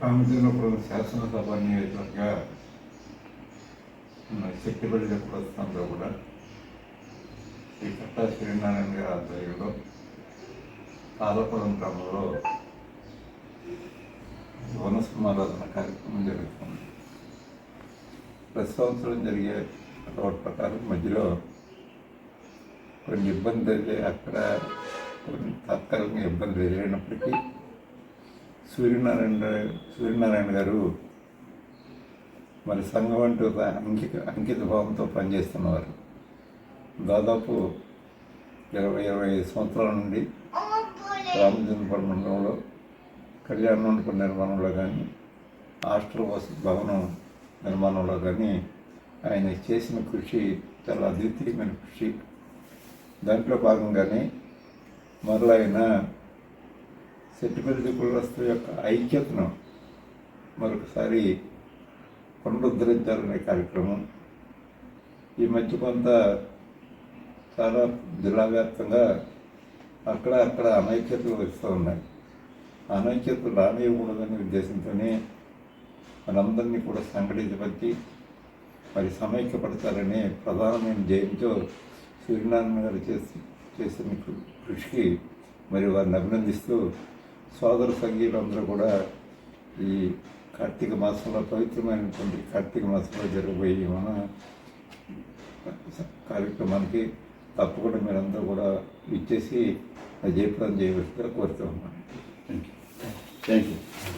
రామచంద్రపురం శాసనసభ నియోజకవర్గ మన శక్తిపల్లి ప్రస్తుతంలో కూడా శ్రీ కట్టా శ్రీనారాయణ గారి ఆధ్వర్యంలో తాళపురం గ్రామంలో వనస్మారాధన కార్యక్రమం జరుగుతుంది. ప్రతి సంవత్సరం జరిగే రోడ్ ప్రకారం మధ్యలో కొన్ని ఇబ్బందులు అక్కడ కొన్ని తాత్కాలికంగా ఇబ్బందులు ఎదురైనప్పటికీ సూర్యనారాయణ సూర్యనారాయణ గారు మరి సంఘం అంటూ అంకిత అంకిత భావంతో పనిచేస్తున్నవారు. దాదాపు ఇరవై ఇరవై ఐదు సంవత్సరాల నుండి రామచంద్రపురం మండలంలో కళ్యాణ మండపం నిర్మాణంలో కానీ హాస్టల్ వసతి భవనం నిర్మాణంలో కానీ ఆయన చేసిన కృషి చాలా అద్వితీయమైన కృషి. దాంట్లో భాగంగానే మొదలైన సెంటిమెంట్ కులస్తుల యొక్క ఐక్యతను మరొకసారి పునరుద్ధరించాలనే కార్యక్రమం ఈ మధ్య కొంత చాలా జిల్లా వ్యాప్తంగా అక్కడ అక్కడ అనైక్యతలు వస్తూ ఉన్నాయి. అనైక్యతలు రానివ్వకూడదనే ఉద్దేశంతోనే మనందరినీ కూడా సంఘటితపరిచి మరి సమైక్యపడతారనే ప్రధానమైన జయంతో సూర్యనారాయణ గారు చేసి చేసిన కృషికి మరి వారిని అభినందిస్తూ సోదర సంఘీయులందరూ కూడా ఈ కార్తీక మాసంలో పవిత్రమైనటువంటి కార్తీక మాసంలో జరగబోయే మన కార్యక్రమానికి తప్పకుండా మీరందరూ కూడా ఇచ్చేసి జయప్రదం చేయవలసిగా కోరుతూ ఉన్నాను. Thank you thank you